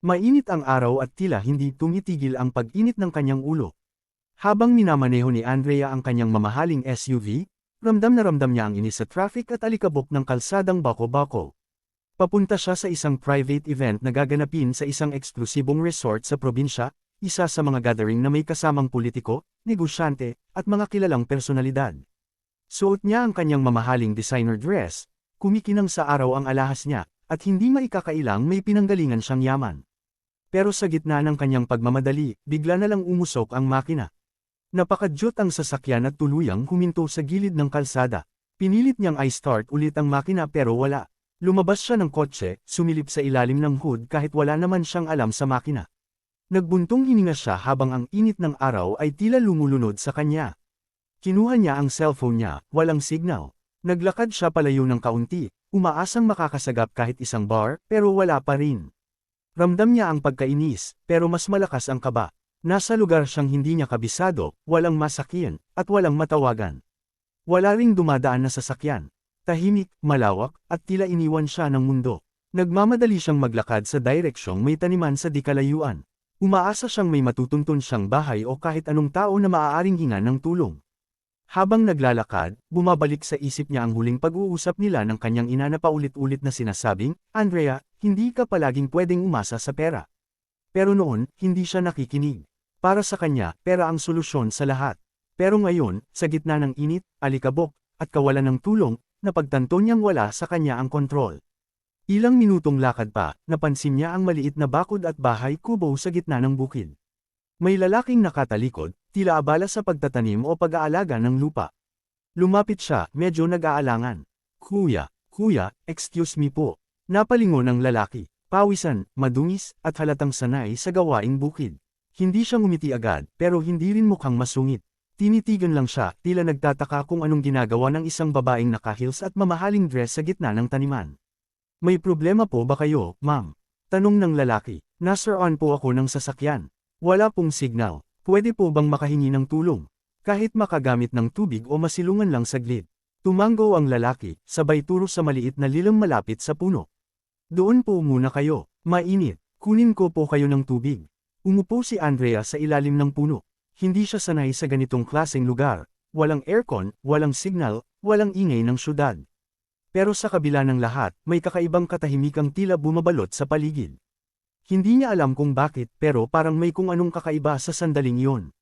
Mainit ang araw at tila hindi tumitigil ang pag-init ng kanyang ulo. Habang minamaneho ni Andrea ang kanyang mamahaling SUV, ramdam na ramdam niya ang inis sa traffic at alikabok ng kalsadang bako-bako. Papunta siya sa isang private event na gaganapin sa isang eksklusibong resort sa probinsya, isa sa mga gathering na may kasamang politiko, negosyante, at mga kilalang personalidad. Suot niya ang kanyang mamahaling designer dress, kumikinang sa araw ang alahas niya, at hindi maikakailang may pinanggalingan siyang yaman. Pero sa gitna ng kanyang pagmamadali, bigla na lang umusok ang makina. Napakadyot ang sasakyan at tuluyang huminto sa gilid ng kalsada. Pinilit niyang i-start ulit ang makina pero wala. Lumabas siya ng kotse, sumilip sa ilalim ng hood kahit wala naman siyang alam sa makina. Nagbuntong hininga siya habang ang init ng araw ay tila lumulunod sa kanya. Kinuha niya ang cellphone niya, walang signal. Naglakad siya palayo ng kaunti, umaasang makakasagap kahit isang bar, pero wala pa rin. Ramdam niya ang pagkainis, pero mas malakas ang kaba. Nasa lugar siyang hindi niya kabisado, walang masakyan, at walang matawagan. Wala ring dumadaan na sasakyan. Tahimik, malawak, at tila iniwan siya ng mundo. Nagmamadali siyang maglakad sa direksyong may taniman sa di kalayuan. Umaasa siyang may matutuntun siyang bahay o kahit anong tao na maaaring hinga ng tulong. Habang naglalakad, bumabalik sa isip niya ang huling pag-uusap nila ng kanyang ina na paulit-ulit na sinasabing, Andrea, hindi ka palaging pwedeng umasa sa pera. Pero noon, hindi siya nakikinig. Para sa kanya, pera ang solusyon sa lahat. Pero ngayon, sa gitna ng init, alikabok, at kawalan ng tulong, napagtanto niyang wala sa kanya ang kontrol. Ilang minutong lakad pa, napansin niya ang maliit na bakod at bahay kubo sa gitna ng bukid. May lalaking nakatalikod, tila abala sa pagtatanim o pag-aalaga ng lupa. Lumapit siya, medyo nag-aalangan. Kuya, kuya, excuse me po. Napalingon ang lalaki, pawisan, madungis, at halatang sanay sa gawaing bukid. Hindi siya ngumiti agad, pero hindi rin mukhang masungit. Tinitigan lang siya, tila nagtataka kung anong ginagawa ng isang babaeng naka-heels at mamahaling dress sa gitna ng taniman. May problema po ba kayo, ma'am? Tanong ng lalaki. Nasaraan po ako ng sasakyan. Wala pong signal. Pwede po bang makahingi ng tulong? Kahit makagamit ng tubig o masilungan lang saglit. Tumango ang lalaki, sabay turo sa maliit na lilang malapit sa puno. Doon po muna kayo, mainit, kunin ko po kayo ng tubig. Umupo si Andrea sa ilalim ng puno. Hindi siya sanay sa ganitong klaseng lugar. Walang aircon, walang signal, walang ingay ng syudad. Pero sa kabila ng lahat, may kakaibang katahimikang tila bumabalot sa paligid. Hindi niya alam kung bakit, pero parang may kung anong kakaiba sa sandaling iyon.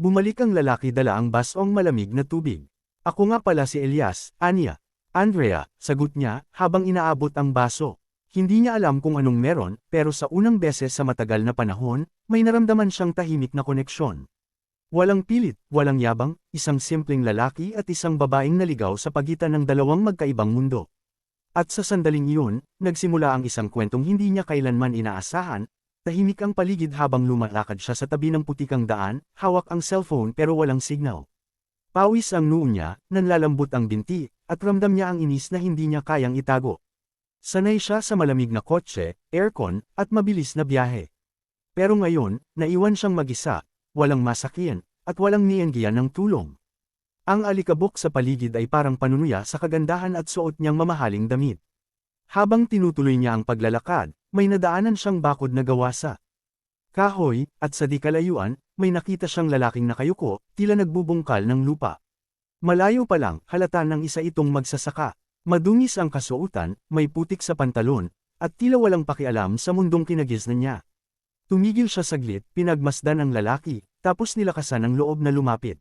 Bumalik ang lalaki dala ang basong malamig na tubig. Ako nga pala si Elias, Anya. Andrea, sagot niya, habang inaabot ang baso. Hindi niya alam kung anong meron, pero sa unang beses sa matagal na panahon, may naramdaman siyang tahimik na koneksyon. Walang pilit, walang yabang, isang simpleng lalaki at isang babaeng naligaw sa pagitan ng dalawang magkaibang mundo. At sa sandaling iyon, nagsimula ang isang kwentong hindi niya kailanman inaasahan, tahimik ang paligid habang lumalakad siya sa tabi ng putikang daan, hawak ang cellphone pero walang signal. Pawis ang noo niya, nanlalambot ang binti, at ramdam niya ang inis na hindi niya kayang itago. Sanay siya sa malamig na kotse, aircon, at mabilis na biyahe. Pero ngayon, naiwan siyang mag-isa, walang masakyan, at walang nianggiyan ng tulong. Ang alikabok sa paligid ay parang panunuya sa kagandahan at suot niyang mamahaling damit. Habang tinutuloy niya ang paglalakad, may nadaanan siyang bakod na gawa sa kahoy, at sa di kalayuan, may nakita siyang lalaking nakayuko, tila nagbubungkal ng lupa. Malayo pa lang, halata ng isa itong magsasaka. Madungis ang kasuotan, may putik sa pantalon, at tila walang pakialam sa mundong kinagisnan niya. Tumigil siya saglit, pinagmasdan ang lalaki, tapos nilakasan ang loob na lumapit.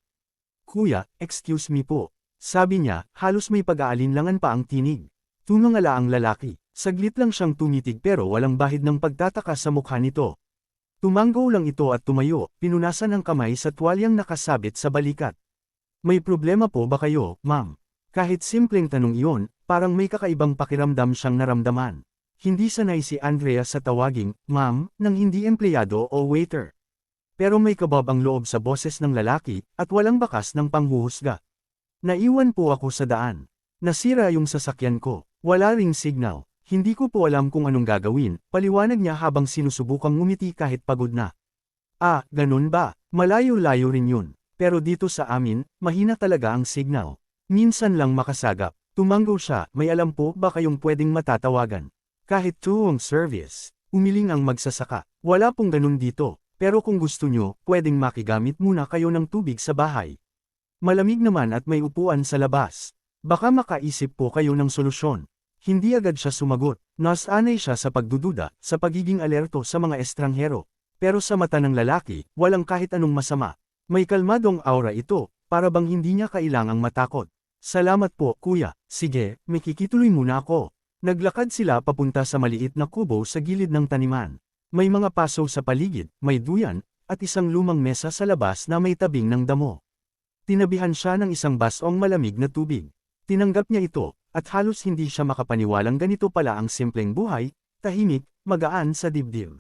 Kuya, excuse me po. Sabi niya, halos may pag-aalinlangan pa ang tinig. Tunangala ang lalaki. Saglit lang siyang tumitig pero walang bahid ng pagtataka sa mukha nito. Tumanggo lang ito at tumayo, pinunasan ang kamay sa tuwalyang nakasabit sa balikat. May problema po ba kayo, ma'am? Kahit simpleng tanong iyon, parang may kakaibang pakiramdam siyang naramdaman. Hindi sanay si Andrea sa tawaging, ma'am, ng hindi empleyado o waiter. Pero may kabab ang loob sa boses ng lalaki, at walang bakas ng panghuhusga. Naiwan po ako sa daan. Nasira yung sasakyan ko. Wala ring signal. Hindi ko po alam kung anong gagawin, paliwanag niya habang sinusubukang ngumiti kahit pagod na. Ah, ganun ba? Malayo-layo rin yun. Pero dito sa amin, mahina talaga ang signal. Minsan lang makasagap. Tumanggo siya, may alam po ba kayong pwedeng matatawagan? Kahit tuwong service. Umiling ang magsasaka. Wala pong ganun dito, pero kung gusto nyo, pwedeng makigamit muna kayo ng tubig sa bahay. Malamig naman at may upuan sa labas. Baka makaisip po kayo ng solusyon. Hindi agad siya sumagot. Nasanay siya sa pagdududa, sa pagiging alerto sa mga estranghero. Pero sa mata ng lalaki, walang kahit anong masama. May kalmadong aura ito, para bang hindi niya kailangang matakot. Salamat po, kuya. Sige, makikituloy muna ako. Naglakad sila papunta sa maliit na kubo sa gilid ng taniman. May mga paso sa paligid, may duyan, at isang lumang mesa sa labas na may tabing ng damo. Tinabihan siya ng isang basong malamig na tubig. Tinanggap niya ito, at halos hindi siya makapaniwalang ganito pala ang simpleng buhay, tahimik, magaan sa dibdib.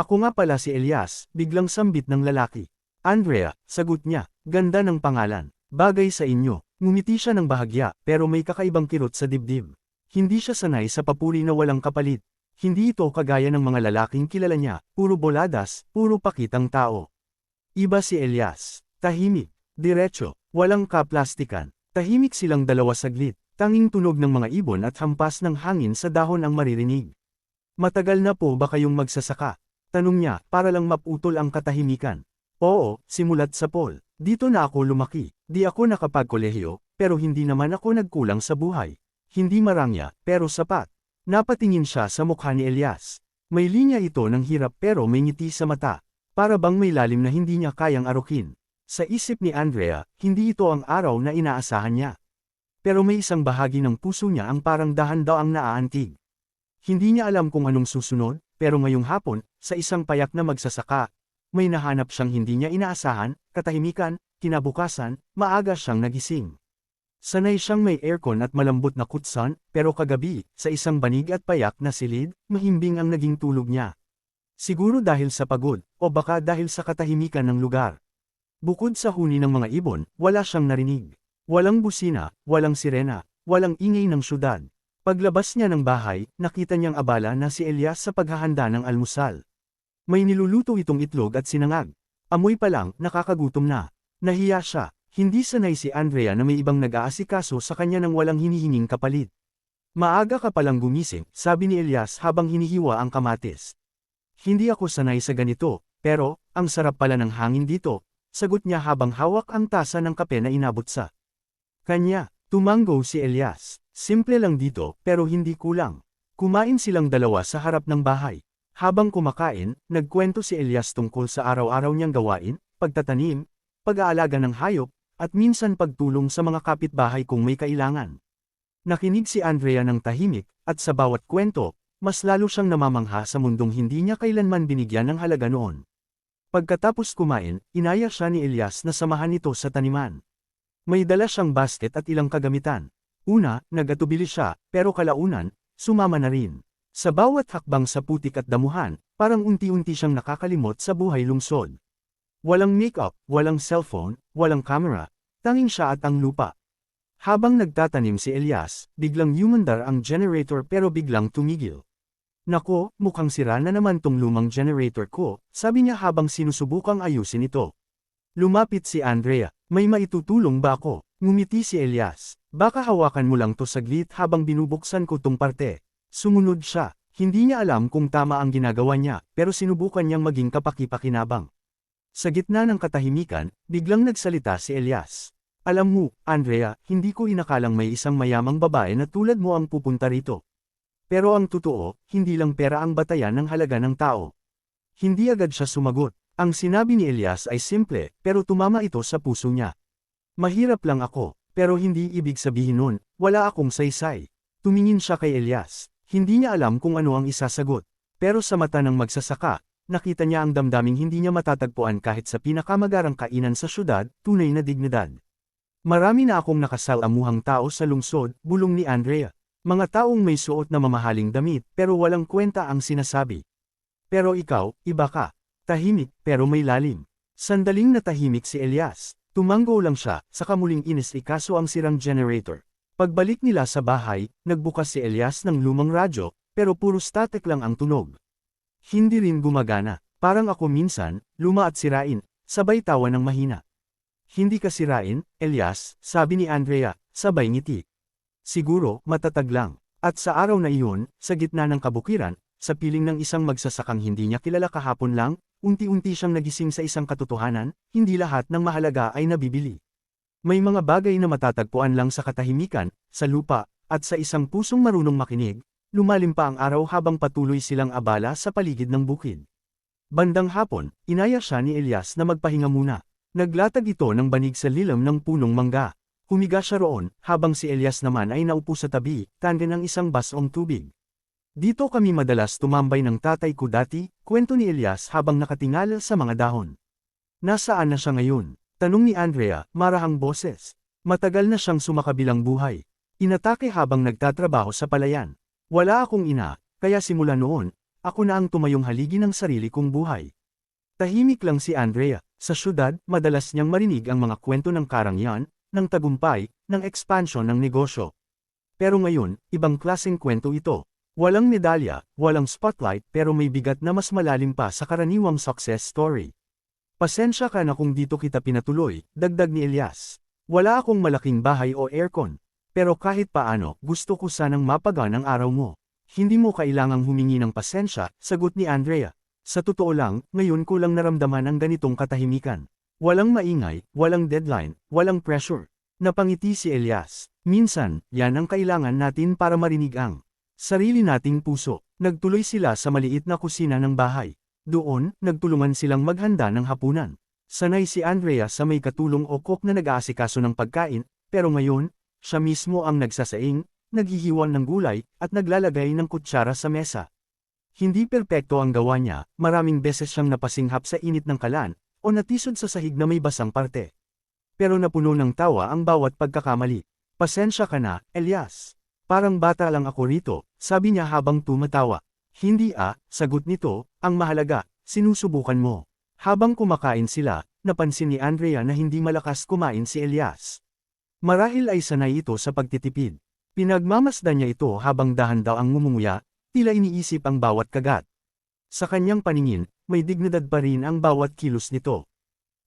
Ako nga pala si Elias, biglang sambit ng lalaki. Andrea, sagot niya, ganda ng pangalan. Bagay sa inyo, ngumiti siya ng bahagya, pero may kakaibang kirot sa dibdib. Hindi siya sanay sa papuri na walang kapalit. Hindi ito kagaya ng mga lalaking kilala niya, puro boladas, puro pakitang tao. Iba si Elias, tahimik, diretso, walang kaplastikan. Tahimik silang dalawa saglit, tanging tunog ng mga ibon at hampas ng hangin sa dahon ang maririnig. Matagal na po ba kayong magsasaka? Tanong niya, para lang maputol ang katahimikan. Oo, simulat sa Paul. Dito na ako lumaki. Di ako nakapagkolehiyo, pero hindi naman ako nagkulang sa buhay. Hindi marangya, pero sapat. Napatingin siya sa mukha ni Elias. May linya ito ng hirap pero may ngiti sa mata. Para bang may lalim na hindi niya kayang arukin. Sa isip ni Andrea, hindi ito ang araw na inaasahan niya. Pero may isang bahagi ng puso niya ang parang dahan-daang naaantig. Hindi niya alam kung anong susunod, pero ngayong hapon, sa isang payak na magsasaka, may nahanap siyang hindi niya inaasahan, katahimikan, kinabukasan, maaga siyang nagising. Sanay siyang may aircon at malambot na kutsan, pero kagabi, sa isang banig at payak na silid, mahimbing ang naging tulog niya. Siguro dahil sa pagod, o baka dahil sa katahimikan ng lugar. Bukod sa huni ng mga ibon, wala siyang narinig. Walang busina, walang sirena, walang ingay ng syudad. Paglabas niya ng bahay, nakita niyang abala na si Elias sa paghahanda ng almusal. May niluluto itong itlog at sinangag. Amoy pa lang, nakakagutom na. Nahiya siya, hindi sanay si Andrea na may ibang nag-aasikaso sa kanya nang walang hinihinging kapalit. Maaga ka palang gumising, sabi ni Elias habang hinihiwa ang kamatis. Hindi ako sanay sa ganito, pero, ang sarap pala ng hangin dito, sagot niya habang hawak ang tasa ng kape na inabot sa kanya. Tumanggo si Elias. Simple lang dito, pero hindi kulang. Kumain silang dalawa sa harap ng bahay. Habang kumakain, nagkwento si Elias tungkol sa araw-araw niyang gawain, pagtatanim, pag-aalaga ng hayop, at minsan pagtulong sa mga kapitbahay kung may kailangan. Nakinig si Andrea ng tahimik, at sa bawat kwento, mas lalo siyang namamangha sa mundong hindi niya kailanman binigyan ng halaga noon. Pagkatapos kumain, inaya siya ni Elias na samahan ito sa taniman. May dala siyang basket at ilang kagamitan. Una, nagatubili siya, pero kalaunan, sumama na rin. Sa bawat hakbang sa putik at damuhan, parang unti-unti siyang nakakalimot sa buhay lungsod. Walang makeup, walang cellphone, walang camera, tanging siya at ang lupa. Habang nagtatanim si Elias, biglang humandar ang generator pero biglang tumigil. Nako, mukhang sira na naman tong lumang generator ko, sabi niya habang sinusubukang ayusin ito. Lumapit si Andrea, may maitutulong ba ako? Ngumiti si Elias, baka hawakan mo lang to saglit habang binubuksan ko tong parte. Sumunod siya, hindi niya alam kung tama ang ginagawa niya, pero sinubukan niyang maging kapakipakinabang. Sa gitna ng katahimikan, biglang nagsalita si Elias. Alam mo, Andrea, hindi ko inakalang may isang mayamang babae na tulad mo ang pupunta rito. Pero ang totoo, hindi lang pera ang batayan ng halaga ng tao. Hindi agad siya sumagot. Ang sinabi ni Elias ay simple, pero tumama ito sa puso niya. Mahirap lang ako, pero hindi ibig sabihin nun, wala akong saysay. Tumingin siya kay Elias. Hindi niya alam kung ano ang isasagot. Pero sa mata ng magsasaka, nakita niya ang damdaming hindi niya matatagpuan kahit sa pinakamagarang kainan sa syudad, tunay na dignidad. Marami na akong nakasalamuhang tao sa lungsod, bulong ni Andrea. Mga taong may suot na mamahaling damit pero walang kwenta ang sinasabi. Pero ikaw, iba ka. Tahimik, pero may lalim. Sandaling natahimik si Elias. Tumanggo lang siya, sa kamuling inis ikaso ang sirang generator. Pagbalik nila sa bahay, nagbukas si Elias ng lumang radyo, pero puro static lang ang tunog. Hindi rin gumagana. Parang ako minsan, luma at sirain, sabay tawa ng mahina. Hindi ka sirain, Elias, sabi ni Andrea, sabay ngiti. Siguro, matatag lang. At sa araw na iyon, sa gitna ng kabukiran, sa piling ng isang magsasakang hindi niya kilala kahapon lang, unti-unti siyang nagising sa isang katotohanan, hindi lahat ng mahalaga ay nabibili. May mga bagay na matatagpuan lang sa katahimikan, sa lupa, at sa isang pusong marunong makinig, lumalim pa ang araw habang patuloy silang abala sa paligid ng bukid. Bandang hapon, inaya siya ni Elias na magpahinga muna. Naglatag ito ng banig sa lilam ng punong mangga. Humiga siya roon, habang si Elias naman ay naupo sa tabi, tanda ng isang basong tubig. Dito kami madalas tumambay ng tatay ko dati, kwento ni Elias habang nakatingala sa mga dahon. Nasaan na siya ngayon? Tanong ni Andrea, marahang boses. Matagal na siyang sumakabilang buhay. Inatake habang nagtatrabaho sa palayan. Wala akong ina, kaya simula noon, ako na ang tumayong haligi ng sarili kong buhay. Tahimik lang si Andrea, sa syudad, madalas niyang marinig ang mga kwento ng karangyan, ng tagumpay, ng expansion ng negosyo. Pero ngayon, ibang klaseng kwento ito. Walang medalya, walang spotlight pero may bigat na mas malalim pa sa karaniwang success story. Pasensya ka na kung dito kita pinatuloy, dagdag ni Elias. Wala akong malaking bahay o aircon. Pero kahit paano, gusto ko sanang mapagan ang araw mo. Hindi mo kailangang humingi ng pasensya, sagot ni Andrea. Sa totoo lang, ngayon ko lang naramdaman ang ganitong katahimikan. Walang maingay, walang deadline, walang pressure. Napangiti si Elias. Minsan, yan ang kailangan natin para marinig ang sarili nating puso. Nagtuloy sila sa maliit na kusina ng bahay. Doon, nagtulungan silang maghanda ng hapunan. Sanay si Andrea sa may katulong o cook na nag-aasikaso ng pagkain, pero ngayon, siya mismo ang nagsasaing, naghihiwan ng gulay, at naglalagay ng kutsara sa mesa. Hindi perpekto ang gawa niya, maraming beses siyang napasinghap sa init ng kalan, o natisod sa sahig na may basang parte. Pero napuno ng tawa ang bawat pagkakamali. Pasensya ka na, Elias. Parang bata lang ako rito, sabi niya habang tumatawa. Hindi ah, sagot nito, ang mahalaga, sinusubukan mo. Habang kumakain sila, napansin ni Andrea na hindi malakas kumain si Elias. Marahil ay sanay ito sa pagtitipid. Pinagmamasdan niya ito habang dahan daw ang ngumumuya, tila iniisip ang bawat kagat. Sa kanyang paningin, may dignidad pa rin ang bawat kilos nito.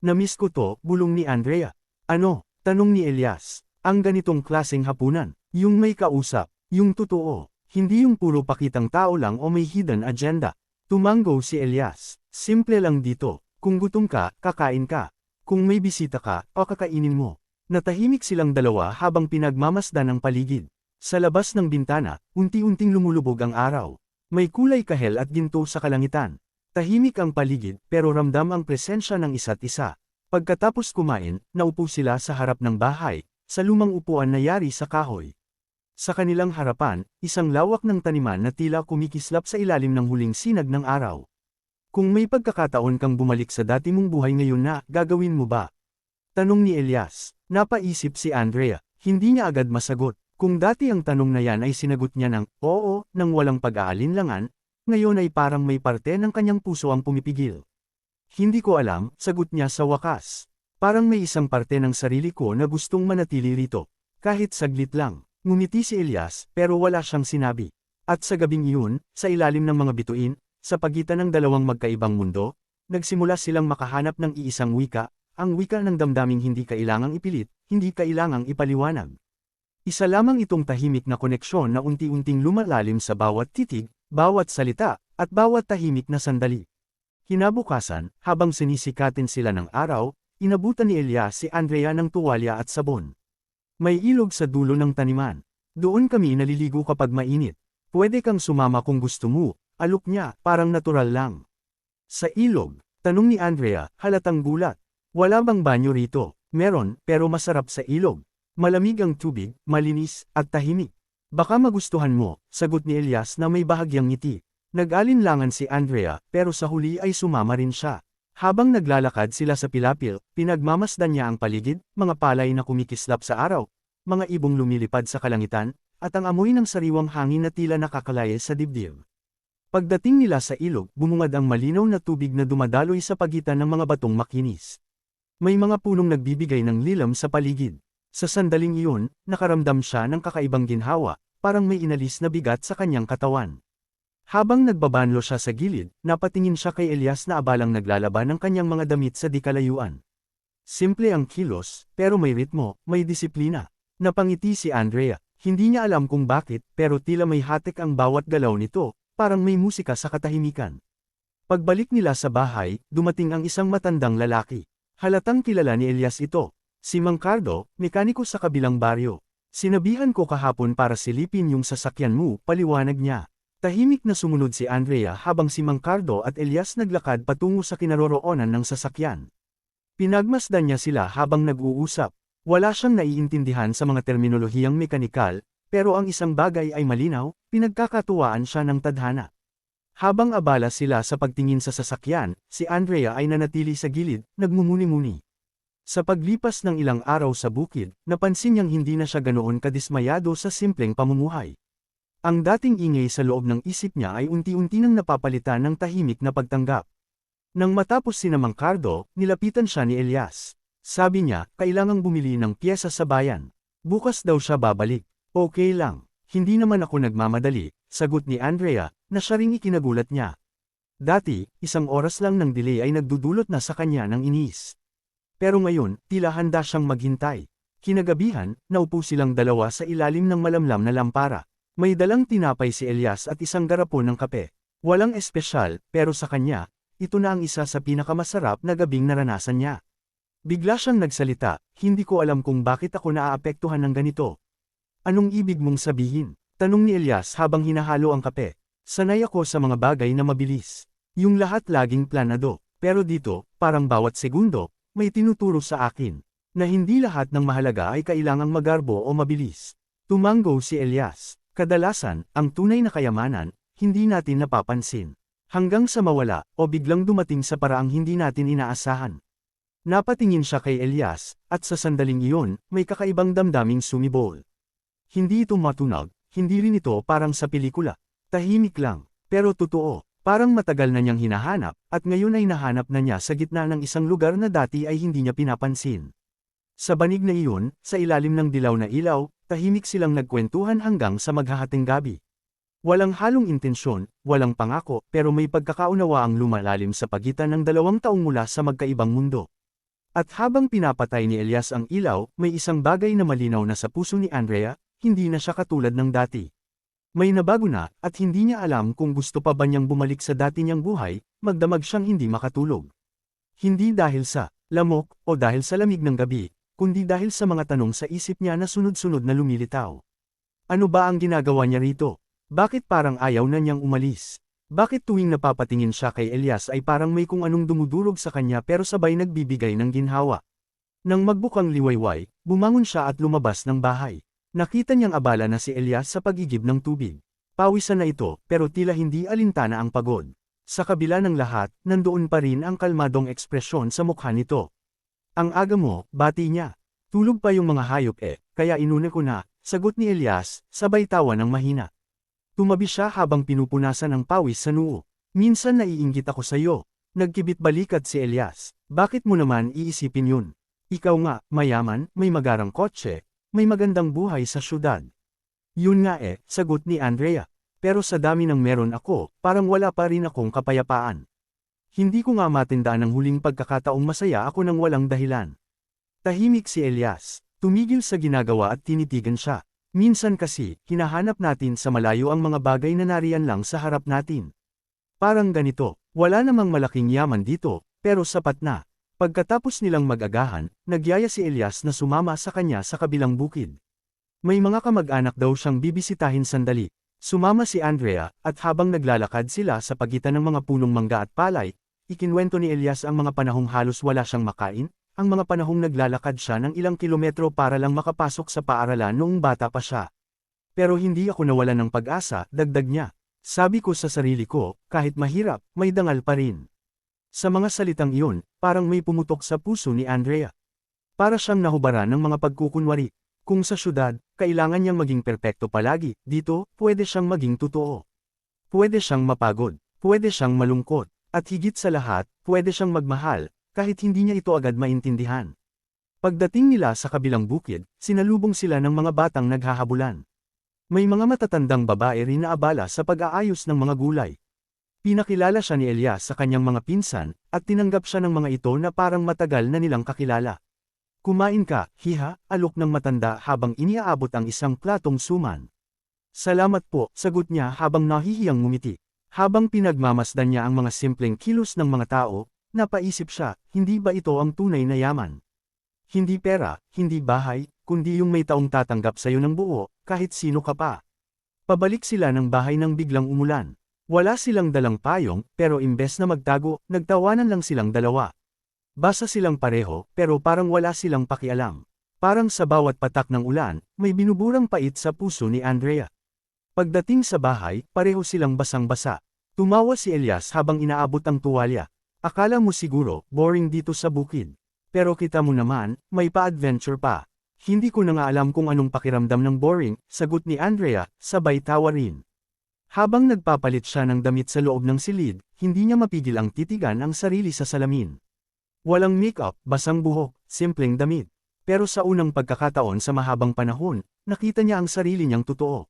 Namiss ko to, bulong ni Andrea. Ano? Tanong ni Elias. Ang ganitong klaseng hapunan, yung may kausap, yung totoo, hindi yung puro pakitang tao lang o may hidden agenda. Tumango si Elias. Simple lang dito, kung gutom ka, kakain ka. Kung may bisita ka, o kakainin mo. Natahimik silang dalawa habang pinagmamasdan ang paligid. Sa labas ng bintana, unti-unting lumulubog ang araw. May kulay kahel at ginto sa kalangitan. Tahimik ang paligid pero ramdam ang presensya ng isa't isa. Pagkatapos kumain, naupo sila sa harap ng bahay, sa lumang upuan na yari sa kahoy. Sa kanilang harapan, isang lawak ng taniman na tila kumikislap sa ilalim ng huling sinag ng araw. Kung may pagkakataon kang bumalik sa dati mong buhay ngayon na, gagawin mo ba? Tanong ni Elias. Napaisip si Andrea. Hindi niya agad masagot. Kung dati ang tanong na yan ay sinagot niya ng, oo, nang walang pag-aalinlangan, ngayon ay parang may parte ng kanyang puso ang pumipigil. Hindi ko alam, sagot niya sa wakas. Parang may isang parte ng sarili ko na gustong manatili rito. Kahit saglit lang. Ngumiti si Elias, pero wala siyang sinabi. At sa gabing iyon, sa ilalim ng mga bituin, sa pagitan ng dalawang magkaibang mundo, nagsimula silang makahanap ng iisang wika, ang wika ng damdaming hindi kailangang ipilit, hindi kailangang ipaliwanag. Isa lamang itong tahimik na koneksyon na unti-unting lumalalim sa bawat titig, bawat salita, at bawat tahimik na sandali. Kinabukasan, habang sinisikatin sila ng araw, inabutan ni Elias si Andrea ng tuwalya at sabon. May ilog sa dulo ng taniman. Doon kami naliligo kapag mainit. Pwede kang sumama kung gusto mo, alok niya, parang natural lang. Sa ilog, tanong ni Andrea, halatang gulat. Wala bang banyo rito? Meron, pero masarap sa ilog. Malamig ang tubig, malinis, at tahimik. Baka magustuhan mo, sagot ni Elias na may bahagyang ngiti. Nag-alinlangan si Andrea, pero sa huli ay sumama rin siya. Habang naglalakad sila sa pilapil, pinagmamasdan niya ang paligid, mga palay na kumikislap sa araw, mga ibong lumilipad sa kalangitan, at ang amoy ng sariwang hangin na tila nakakalaya sa dibdib. Pagdating nila sa ilog, bumungad ang malinaw na tubig na dumadaloy sa pagitan ng mga batong makinis. May mga punong nagbibigay ng lilam sa paligid. Sa sandaling iyon, nakaramdam siya ng kakaibang ginhawa, parang may inalis na bigat sa kanyang katawan. Habang nagbabanlo siya sa gilid, napatingin siya kay Elias na abalang naglalaban ng kanyang mga damit sa dikalayuan. Simple ang kilos, pero may ritmo, may disiplina. Napangiti si Andrea, hindi niya alam kung bakit, pero tila may hatik ang bawat galaw nito, parang may musika sa katahimikan. Pagbalik nila sa bahay, dumating ang isang matandang lalaki. Halatang kilala ni Elias ito. Si Mang Cardo, mekaniko sa kabilang baryo. Sinabihan ko kahapon para silipin yung sasakyan mo, paliwanag niya. Tahimik na sumunod si Andrea habang si Mang Cardo at Elias naglakad patungo sa kinaroroonan ng sasakyan. Pinagmasdan niya sila habang nag-uusap. Wala siyang naiintindihan sa mga terminolohiyang mekanikal, pero ang isang bagay ay malinaw, pinagkakatuwaan siya ng tadhana. Habang abala sila sa pagtingin sa sasakyan, si Andrea ay nanatili sa gilid, nagmumuni-muni. Sa paglipas ng ilang araw sa bukid, napansin niyang hindi na siya ganoon kadismayado sa simpleng pamumuhay. Ang dating ingay sa loob ng isip niya ay unti-unti nang napapalitan ng tahimik na pagtanggap. Nang matapos si Mang Cardo, nilapitan siya ni Elias. Sabi niya, kailangang bumili ng pyesa sa bayan. Bukas daw siya babalik. Okay lang. Hindi naman ako nagmamadali, sagot ni Andrea, na siya ring ikinagulat niya. Dati, isang oras lang ng delay ay nagdudulot na sa kanya ng inis. Pero ngayon, tila handa siyang maghintay. Kinagabihan, naupo silang dalawa sa ilalim ng malamlam na lampara. May dalang tinapay si Elias at isang garapon ng kape. Walang espesyal, pero sa kanya, ito na ang isa sa pinakamasarap na gabing naranasan niya. Bigla siyang nagsalita, hindi ko alam kung bakit ako naaapektuhan ng ganito. Anong ibig mong sabihin? Tanong ni Elias habang hinahalo ang kape. Sanay ako sa mga bagay na mabilis. Yung lahat laging planado. Pero dito, parang bawat segundo, may tinuturo sa akin. Na hindi lahat ng mahalaga ay kailangang magarbo o mabilis. Tumango si Elias. Kadalasan, ang tunay na kayamanan, hindi natin napapansin. Hanggang sa mawala, o biglang dumating sa paraang hindi natin inaasahan. Napatingin siya kay Elias, at sa sandaling iyon, may kakaibang damdaming sumibol. Hindi ito matunog, hindi rin ito parang sa pelikula. Tahimik lang, pero totoo, parang matagal na niyang hinahanap, at ngayon ay nahanap na niya sa gitna ng isang lugar na dati ay hindi niya pinapansin. Sa banig na iyon, sa ilalim ng dilaw na ilaw, tahimik silang nagkwentuhan hanggang sa maghahating gabi. Walang halong intensyon, walang pangako, pero may pagkakaunawa ang lumalalim sa pagitan ng dalawang taong mula sa magkaibang mundo. At habang pinapatay ni Elias ang ilaw, may isang bagay na malinaw na sa puso ni Andrea, hindi na siya katulad ng dati. May nabago na, at hindi niya alam kung gusto pa ba niyang bumalik sa dati niyang buhay, magdamag siyang hindi makatulog. Hindi dahil sa lamok o dahil sa lamig ng gabi, kundi dahil sa mga tanong sa isip niya na sunod-sunod na lumilitaw. Ano ba ang ginagawa niya rito? Bakit parang ayaw na niyang umalis? Bakit tuwing napapatingin siya kay Elias ay parang may kung anong dumudurog sa kanya pero sabay nagbibigay ng ginhawa? Nang magbukang liwayway, bumangon siya at lumabas ng bahay. Nakita niyang abala na si Elias sa pagigib ng tubig. Pawisan na ito, pero tila hindi alintana ang pagod. Sa kabila ng lahat, nandoon pa rin ang kalmadong ekspresyon sa mukha nito. Ang aga mo, bati niya. Tulog pa yung mga hayop eh, kaya inuna ko na, sagot ni Elias, sabay tawa ng mahina. Tumabi siya habang pinupunasan ng pawis sa noo. Minsan naiinggit ako sa iyo. Nagkibit balikat si Elias. Bakit mo naman iisipin yun? Ikaw nga, mayaman, may magarang kotse, may magandang buhay sa syudad. Yun nga eh, sagot ni Andrea. Pero sa dami ng meron ako, parang wala pa rin akong kapayapaan. Hindi ko nga matindaan ang huling pagkakataong masaya ako nang walang dahilan. Tahimik si Elias, tumigil sa ginagawa at tinitigan siya. Minsan kasi, hinahanap natin sa malayo ang mga bagay na nariyan lang sa harap natin. Parang ganito, wala namang malaking yaman dito, pero sapat na. Pagkatapos nilang mag-agahan, nagyaya si Elias na sumama sa kanya sa kabilang bukid. May mga kamag-anak daw siyang bibisitahin sandali. Sumama si Andrea, at habang naglalakad sila sa pagitan ng mga punong mangga at palay, ikinwento ni Elias ang mga panahong halos wala siyang makain, ang mga panahong naglalakad siya ng ilang kilometro para lang makapasok sa paaralan noong bata pa siya. Pero hindi ako nawalan ng pag-asa, dagdag niya. Sabi ko sa sarili ko, kahit mahirap, may dangal pa rin. Sa mga salitang iyon, parang may pumutok sa puso ni Andrea. Para siyang nahubaran ng mga pagkukunwari. Kung sa syudad, kailangan niyang maging perpekto palagi, dito, pwede siyang maging totoo. Pwede siyang mapagod, pwede siyang malungkot, at higit sa lahat, pwede siyang magmahal, kahit hindi niya ito agad maintindihan. Pagdating nila sa kabilang bukid, sinalubong sila ng mga batang naghahabulan. May mga matatandang babae rin na abala sa pag-aayos ng mga gulay. Pinakilala siya ni Elias sa kanyang mga pinsan, at tinanggap siya ng mga ito na parang matagal na nilang kakilala. Kumain ka, hiha, alok ng matanda habang iniaabot ang isang platong suman. Salamat po, sagot niya habang nahihiyang ngumiti. Habang pinagmamasdan niya ang mga simpleng kilos ng mga tao, napaisip siya, hindi ba ito ang tunay na yaman? Hindi pera, hindi bahay, kundi yung may taong tatanggap sa'yo ng buo, kahit sino ka pa. Pabalik sila ng bahay nang biglang umulan. Wala silang dalang payong, pero imbes na magtago, nagtawanan lang silang dalawa. Basa silang pareho, pero parang wala silang pakialam. Parang sa bawat patak ng ulan, may binuburang pait sa puso ni Andrea. Pagdating sa bahay, pareho silang basang-basa. Tumawa si Elias habang inaabot ang tuwalya. Akala mo siguro, boring dito sa bukid. Pero kita mo naman, may pa-adventure pa. Hindi ko na nga alam kung anong pakiramdam ng boring, sagot ni Andrea, sabay tawa rin. Habang nagpapalit siya ng damit sa loob ng silid, hindi niya mapigil ang titigan ang sarili sa salamin. Walang make-up, basang buhok, simpleng damit. Pero sa unang pagkakataon sa mahabang panahon, nakita niya ang sarili niyang totoo.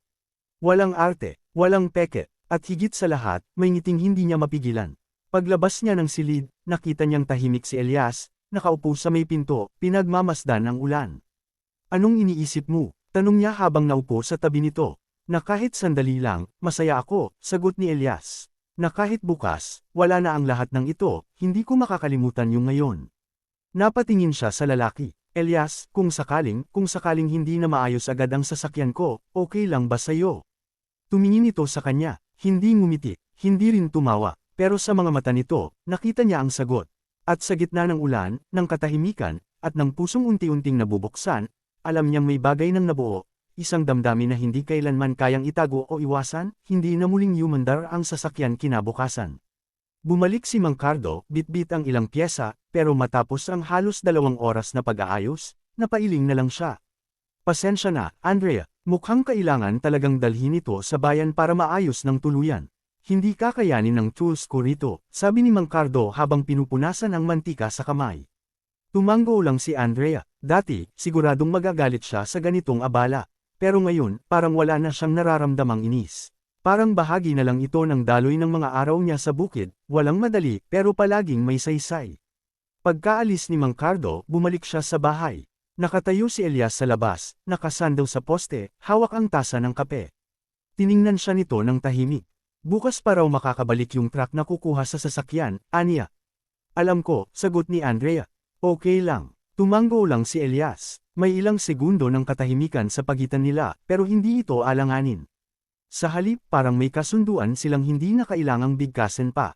Walang arte, walang peke, at higit sa lahat, may ngiting hindi niya mapigilan. Paglabas niya ng silid, nakita niyang tahimik si Elias, nakaupo sa may pinto, pinagmamasdan ang ulan. Anong iniisip mo? Tanong niya habang naupo sa tabi nito. Na kahit sandali lang, masaya ako, sagot ni Elias. Na kahit bukas, wala na ang lahat ng ito, hindi ko makakalimutan yung ngayon. Napatingin siya sa lalaki. Elias, kung sakaling, kung sakaling hindi na maayos agad ang sasakyan ko, okay lang ba sa'yo? Tumingin ito sa kanya, hindi ngumiti, hindi rin tumawa, pero sa mga mata nito, nakita niya ang sagot. At sa gitna ng ulan, ng katahimikan, at ng pusong unti-unting nabubuksan, alam niyang may bagay nang nabuo, isang damdamin na hindi kailanman kayang itago o iwasan, hindi na muling yumandar ang sasakyan kinabukasan. Bumalik si Mang Cardo, bitbit ang ilang pyesa, pero matapos ang halos dalawang oras na pag-aayos, napailing na lang siya. Pasensya na, Andrea, mukhang kailangan talagang dalhin ito sa bayan para maayos ng tuluyan. Hindi kakayanin ng tools ko rito, sabi ni Mang Cardo habang pinupunasan ang mantika sa kamay. Tumango lang si Andrea, dati, siguradong magagalit siya sa ganitong abala. Pero ngayon, parang wala na siyang nararamdamang inis. Parang bahagi na lang ito ng daloy ng mga araw niya sa bukid, walang madali, pero palaging may saysay. Pagkaalis ni Mang Cardo, bumalik siya sa bahay. Nakatayo si Elias sa labas, nakasandaw sa poste, hawak ang tasa ng kape. Tiningnan siya nito ng tahimik. Bukas pa raw makakabalik yung truck na kukuha sa sasakyan, aniya. Alam ko, sagot ni Andrea. Okay lang. Tumango lang si Elias. May ilang segundo ng katahimikan sa pagitan nila, pero hindi ito alanganin. Sa halip parang may kasunduan silang hindi na kailangang bigkasin pa.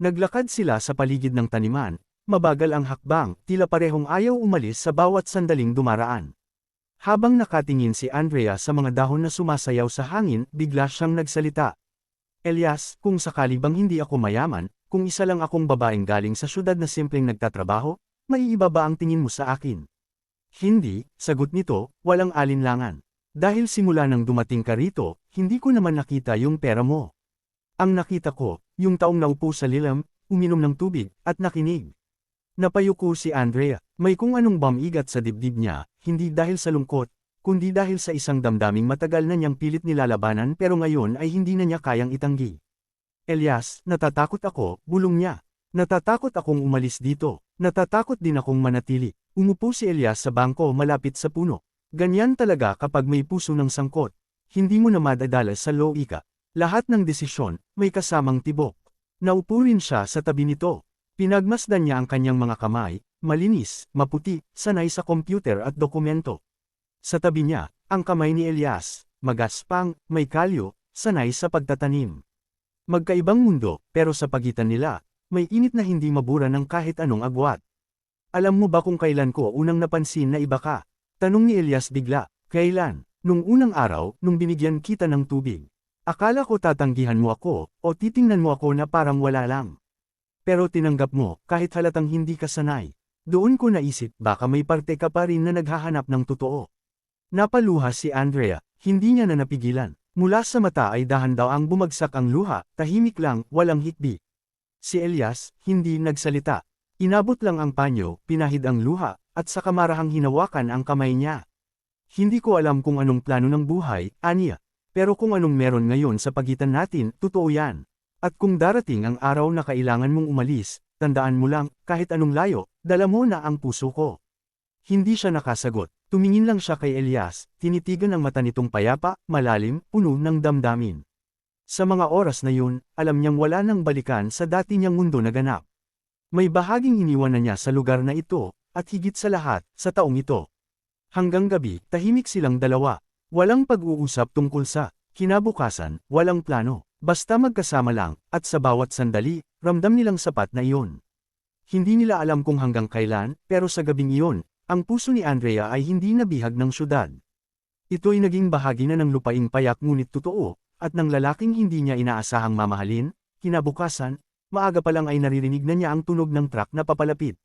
Naglakad sila sa paligid ng taniman, mabagal ang hakbang, tila parehong ayaw umalis sa bawat sandaling dumaraan. Habang nakatingin si Andrea sa mga dahon na sumasayaw sa hangin, bigla siyang nagsalita. Elias, kung sakali bang hindi ako mayaman, kung isa lang akong babaeng galing sa syudad na simpleng nagtatrabaho, maiiba ba ang tingin mo sa akin? Hindi, sagot nito, walang alinlangan. Dahil simula nang dumating ka rito, hindi ko naman nakita yung pera mo. Ang nakita ko, yung taong naupo sa lilam, uminom ng tubig, at nakinig. Napayuko si Andrea, may kung anong bamigat sa dibdib niya, hindi dahil sa lungkot, kundi dahil sa isang damdaming matagal na niyang pilit nilalabanan pero ngayon ay hindi na niya kayang itanggi. Elias, natatakot ako, bulong niya. Natatakot akong umalis dito. Natatakot din akong manatili. Umupo si Elias sa bangko malapit sa puno. Ganyan talaga kapag may puso ng sangkot. Hindi mo na madadala sa loika. Lahat ng desisyon, may kasamang tibok. Naupo rin siya sa tabi nito. Pinagmasdan niya ang kanyang mga kamay, malinis, maputi, sanay sa computer at dokumento. Sa tabi niya, ang kamay ni Elias, magaspang, may kalyo, sanay sa pagtatanim. Magkaibang mundo, pero sa pagitan nila, may init na hindi mabura ng kahit anong agwat. Alam mo ba kung kailan ko unang napansin na iba ka? Tanong ni Elias bigla, kailan? Nung unang araw, nung binigyan kita ng tubig. Akala ko tatanggihan mo ako, o titingnan mo ako na parang wala lang. Pero tinanggap mo, kahit halatang hindi ka sanay. Doon ko naisip, baka may parte ka pa rin na naghahanap ng totoo. Napaluha si Andrea, hindi niya na napigilan. Mula sa mata ay dahan daw ang bumagsak ang luha, tahimik lang, walang hikbi. Si Elias, hindi nagsalita. Inabot lang ang panyo, pinahid ang luha, at sa kamarahang hinawakan ang kamay niya. Hindi ko alam kung anong plano ng buhay, aniya. Pero kung anong meron ngayon sa pagitan natin, totoo yan. At kung darating ang araw na kailangan mong umalis, tandaan mo lang, kahit anong layo, dala mo na ang puso ko. Hindi siya nakasagot. Tumingin lang siya kay Elias, tinitigan ang mata nitong payapa, malalim, puno ng damdamin. Sa mga oras na yun, alam niyang wala nang balikan sa dati niyang mundo na ganap. May bahaging iniwan na niya sa lugar na ito, at higit sa lahat, sa taong ito. Hanggang gabi, tahimik silang dalawa. Walang pag-uusap tungkol sa kinabukasan, walang plano. Basta magkasama lang, at sa bawat sandali, ramdam nilang sapat na iyon. Hindi nila alam kung hanggang kailan, pero sa gabing iyon, ang puso ni Andrea ay hindi nabihag ng syudad. Ito'y naging bahagi na ng lupaing payak ngunit totoo, at ng lalaking hindi niya inaasahang mamahalin, kinabukasan, maaga pa lang ay naririnig na niya ang tunog ng truck na papalapit.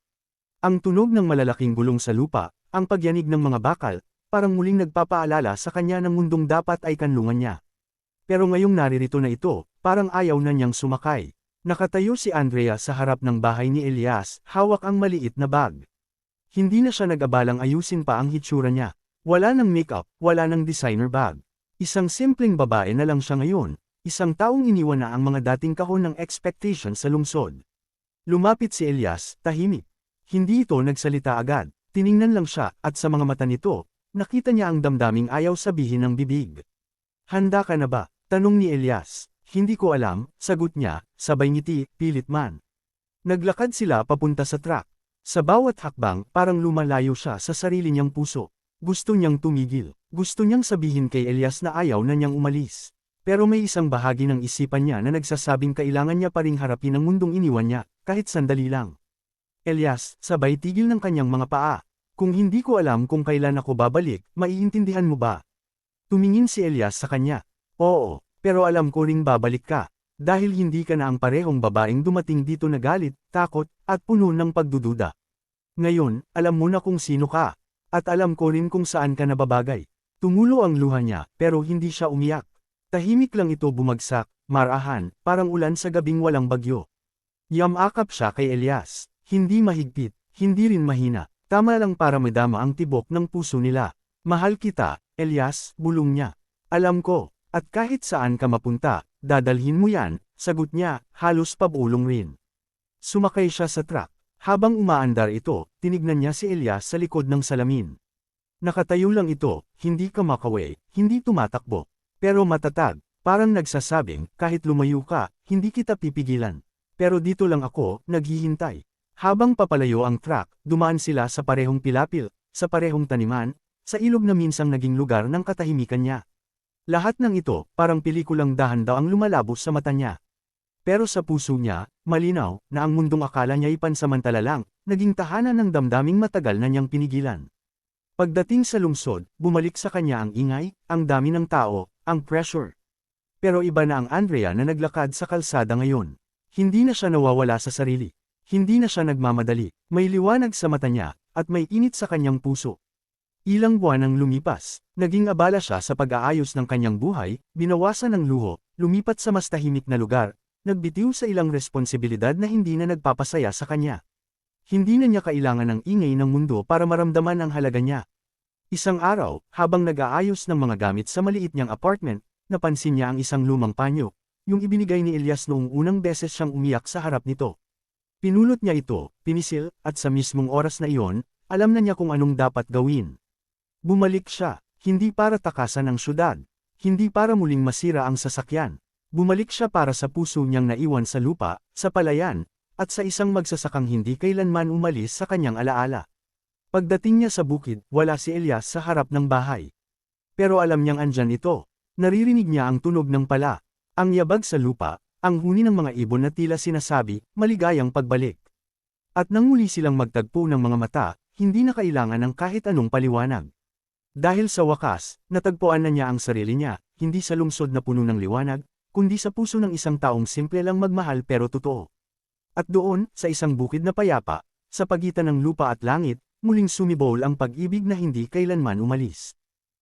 Ang tunog ng malalaking gulong sa lupa, ang pagyanig ng mga bakal, parang muling nagpapaalala sa kanya ng mundong dapat ay kanlungan niya. Pero ngayong naririto na ito, parang ayaw na niyang sumakay. Nakatayo si Andrea sa harap ng bahay ni Elias, hawak ang maliit na bag. Hindi na siya nag-abalang ayusin pa ang hitsura niya. Wala ng makeup, wala ng designer bag. Isang simpleng babae na lang siya ngayon, isang taong iniwan na ang mga dating kahon ng expectation sa lungsod. Lumapit si Elias, tahimik. Hindi ito nagsalita agad, tiningnan lang siya, at sa mga mata nito, nakita niya ang damdaming ayaw sabihin ng bibig. Handa ka na ba? Tanong ni Elias. Hindi ko alam, sagot niya, sabay ngiti, pilit man. Naglakad sila papunta sa truck. Sa bawat hakbang, parang lumalayo siya sa sarili niyang puso. Gusto niyang tumigil. Gusto niyang sabihin kay Elias na ayaw na niyang umalis. Pero may isang bahagi ng isipan niya na nagsasabing kailangan niya pa ring harapin ang mundong iniwan niya, kahit sandali lang. Elias, sabay tigil ng kanyang mga paa. Kung hindi ko alam kung kailan ako babalik, maiintindihan mo ba? Tumingin si Elias sa kanya. Oo, pero alam ko ring babalik ka. Dahil hindi ka na ang parehong babaeng dumating dito na galit, takot, at puno ng pagdududa. Ngayon, alam mo na kung sino ka. At alam ko rin kung saan ka nababagay. Tumulo ang luha niya, pero hindi siya umiyak. Tahimik lang ito bumagsak, marahan, parang ulan sa gabing walang bagyo. Yamakap siya kay Elias. Hindi mahigpit, hindi rin mahina. Tama lang para madama ang tibok ng puso nila. Mahal kita, Elias, bulong niya. Alam ko, at kahit saan ka mapunta, dadalhin mo yan, sagot niya, halos pabulong rin. Sumakay siya sa truck. Habang umaandar ito, tinignan niya si Elias sa likod ng salamin. Nakatayo lang ito, hindi kamakaway, hindi tumatakbo. Pero matatag, parang nagsasabing, kahit lumayo ka, hindi kita pipigilan. Pero dito lang ako, naghihintay. Habang papalayo ang truck, dumaan sila sa parehong pilapil, sa parehong taniman, sa ilog na minsang naging lugar ng katahimikan niya. Lahat ng ito, parang pelikulang dahan daw ang lumalabos sa mata niya. Pero sa puso niya, malinaw, na ang mundong akala niya ipansamantala lang, naging tahanan ng damdaming matagal na niyang pinigilan. Pagdating sa lungsod, bumalik sa kanya ang ingay, ang dami ng tao, ang pressure. Pero iba na ang Andrea na naglakad sa kalsada ngayon. Hindi na siya nawawala sa sarili. Hindi na siya nagmamadali, may liwanag sa mata niya, at may init sa kanyang puso. Ilang buwan ang lumipas, naging abala siya sa pag-aayos ng kanyang buhay, binawasan ng luho, lumipat sa mas tahimik na lugar, nagbitiw sa ilang responsibilidad na hindi na nagpapasaya sa kanya. Hindi na niya kailangan ng ingay ng mundo para maramdaman ang halaga niya. Isang araw, habang nag-aayos ng mga gamit sa maliit niyang apartment, napansin niya ang isang lumang panyo, yung ibinigay ni Elias noong unang beses siyang umiyak sa harap nito. Pinulot niya ito, pinisil, at sa mismong oras na iyon, alam na niya kung anong dapat gawin. Bumalik siya, hindi para takasan ang syudad, hindi para muling masira ang sasakyan, Bumalik siya para sa puso niyang naiwan sa lupa, sa palayan, at sa isang magsasakang hindi kailanman umalis sa kanyang alaala. Pagdating niya sa bukid, wala si Elias sa harap ng bahay. Pero alam niyang andyan ito. Naririnig niya ang tunog ng pala, ang yabag sa lupa, ang huni ng mga ibon na tila sinasabi, maligayang pagbalik. At nang muli silang magtagpo ng mga mata, hindi na kailangan ng kahit anong paliwanag. Dahil sa wakas, natagpuan na niya ang sarili niya, hindi sa lungsod na puno ng liwanag, kundi sa puso ng isang taong simple lang magmahal pero totoo. At doon, sa isang bukid na payapa, sa pagitan ng lupa at langit, muling sumibol ang pag-ibig na hindi kailanman umalis.